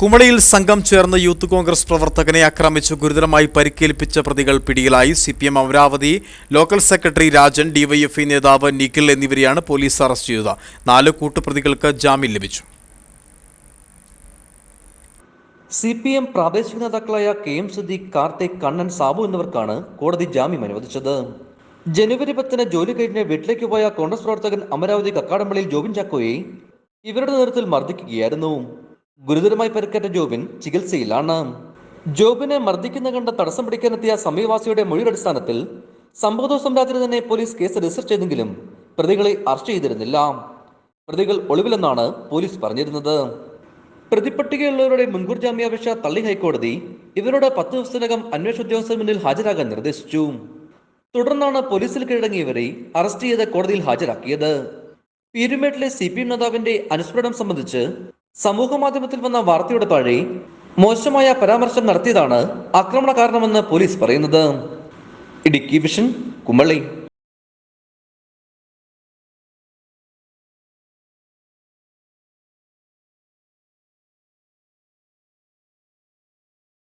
കുമളിയിൽ സംഘം ചേർന്ന് യൂത്ത് കോൺഗ്രസ് പ്രവർത്തകനെ ആക്രമിച്ച് ഗുരുതരമായി പരിക്കേൽപ്പിച്ച പ്രതികൾ പിടിയിലായി. C P Amaravati local secretary Rajan DYFI നേതാവ് നിഖിൽ എന്നിവരെയാണ് പോലീസ് അറസ്റ്റ് ചെയ്തത്. നാല് കൂട്ടുപ്രതികൾക്ക് ജാമ്യം ലഭിച്ചു. സി പി എം പ്രാദേശിക നേതാക്കളായ കെ എം സുദീഖ് കാർത്തിക് കണ്ണൻ സാബു എന്നിവർക്കാണ് കോടതി ജാമ്യം അനുവദിച്ചത്. ജനുവരി പത്തിന് ജോലി കഴിഞ്ഞ് വീട്ടിലേക്ക് പോയ കോൺഗ്രസ് പ്രവർത്തകൻ അമരാവതി കക്കാടമ്പള്ളിയിൽ ജോബിൻ ചാക്കോയെ ഇവരുടെ നേതൃത്വത്തിൽ മർദ്ദിക്കുകയായിരുന്നു. ഗുരുതരമായി പരിക്കേറ്റ ജോബിൻ ചികിത്സയിലാണ്. ജോബിനെ മർദ്ദിക്കുന്ന കണ്ട് തടസ്സം പിടിക്കാനെത്തിയ സമീപവാസിയുടെ മൊഴിയുടെ അടിസ്ഥാനത്തിൽ സംഭവ ദിവസം രാത്രി തന്നെ പോലീസ് കേസ് രജിസ്റ്റർ ചെയ്തെങ്കിലും പ്രതികളെ അറസ്റ്റ് ചെയ്തിരുന്നില്ല. പ്രതികൾ ഒളിവിലെന്നാണ് പോലീസ് പറഞ്ഞിരുന്നത്. പ്രതിപട്ടികയുള്ളവരുടെ മുൻകൂർ ജാമ്യാപേക്ഷ തള്ളി ഹൈക്കോടതി ഇവരോട് പത്ത് ദിവസത്തിനകം അന്വേഷണ ഉദ്യോഗസ്ഥർ മുന്നിൽ ഹാജരാകാൻ നിർദ്ദേശിച്ചു. തുടർന്നാണ് പോലീസിൽ കീഴടങ്ങിയവരെ അറസ്റ്റ് ചെയ്ത് കോടതിയിൽ ഹാജരാക്കിയത്. പീരുമേട്ടിലെ സി പി എം നേതാവിന്റെ അനുസ്മരണം സംബന്ധിച്ച് സമൂഹ മാധ്യമത്തിൽ വന്ന വാർത്തയുടെ താഴെ മോശമായ പരാമർശം നടത്തിയതാണ് ആക്രമണ കാരണമെന്ന് പോലീസ് പറയുന്നത്. ഇടുക്കി വിഷൻ കുമളി.